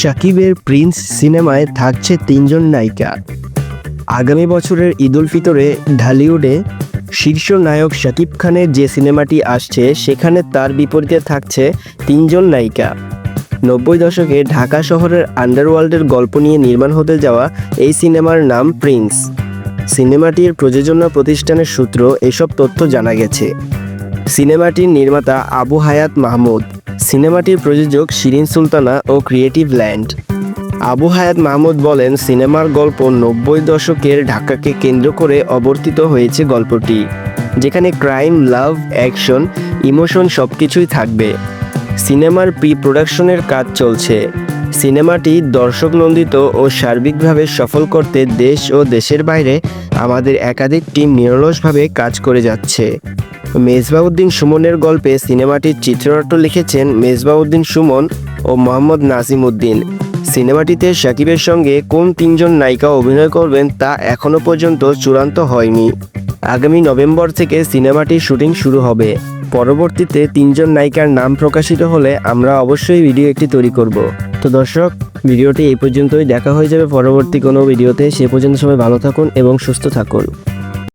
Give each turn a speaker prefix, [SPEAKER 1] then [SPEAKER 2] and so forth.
[SPEAKER 1] সাকিবের প্রিন্স সিনেমায় থাকছে তিনজন নায়িকা। আগামী বছরের ঈদুল ফিতরে ঢালিউডে শীর্ষ নায়ক শাকিব খানের যে সিনেমাটি আসছে, সেখানে তার বিপরীতে থাকছে তিনজন নায়িকা। নব্বই দশকে ঢাকা শহরের আন্ডারওয়ার্ল্ডের গল্প নিয়ে নির্মাণ হতে যাওয়া এই সিনেমার নাম প্রিন্স। সিনেমাটির প্রযোজনা প্রতিষ্ঠানের সূত্র এসব তথ্য জানা গেছে। সিনেমাটির নির্মাতা আবু হায়াত মাহমুদ, সিনেমাটির প্রযোজক শিরিন সুলতানা ও ক্রিয়েটিভ ল্যান্ড। আবু হায়াত মাহমুদ বলেন, সিনেমার গল্প নব্বই দশকের ঢাকাকে কেন্দ্র করে অবর্তিত হয়েছে গল্পটি, যেখানে ক্রাইম, লাভ, অ্যাকশন, ইমোশন সব কিছুই থাকবে। সিনেমার প্রি প্রোডাকশনের কাজ চলছে। সিনেমাটি দর্শক নন্দিত ও সার্বিকভাবে সফল করতে দেশ ও দেশের বাইরে আমাদের একাধিক টিম নিরলসভাবে কাজ করে যাচ্ছে। মেজবাউদ্দিন সুমনের গল্পে সিনেমাটির চিত্রনাট্য লিখেছেন মেজবাউদ্দিন সুমন ও মোহাম্মদ নাজিম উদ্দিন সিনেমাটিতে শাকিবের সঙ্গে কোন তিনজন নায়িকা অভিনয় করবেন তা এখনও পর্যন্ত চূড়ান্ত হয়নি। আগামী নভেম্বর থেকে সিনেমাটির শুটিং শুরু হবে। পরবর্তীতে তিনজন নায়িকার নাম প্রকাশিত হলে আমরা অবশ্যই ভিডিও একটি তৈরি করব। তো দর্শক, ভিডিওটি এই পর্যন্তই। দেখা হয়ে যাবে পরবর্তী কোনো ভিডিওতে। সে পর্যন্ত সবাই ভালো থাকুন এবং সুস্থ থাকুন।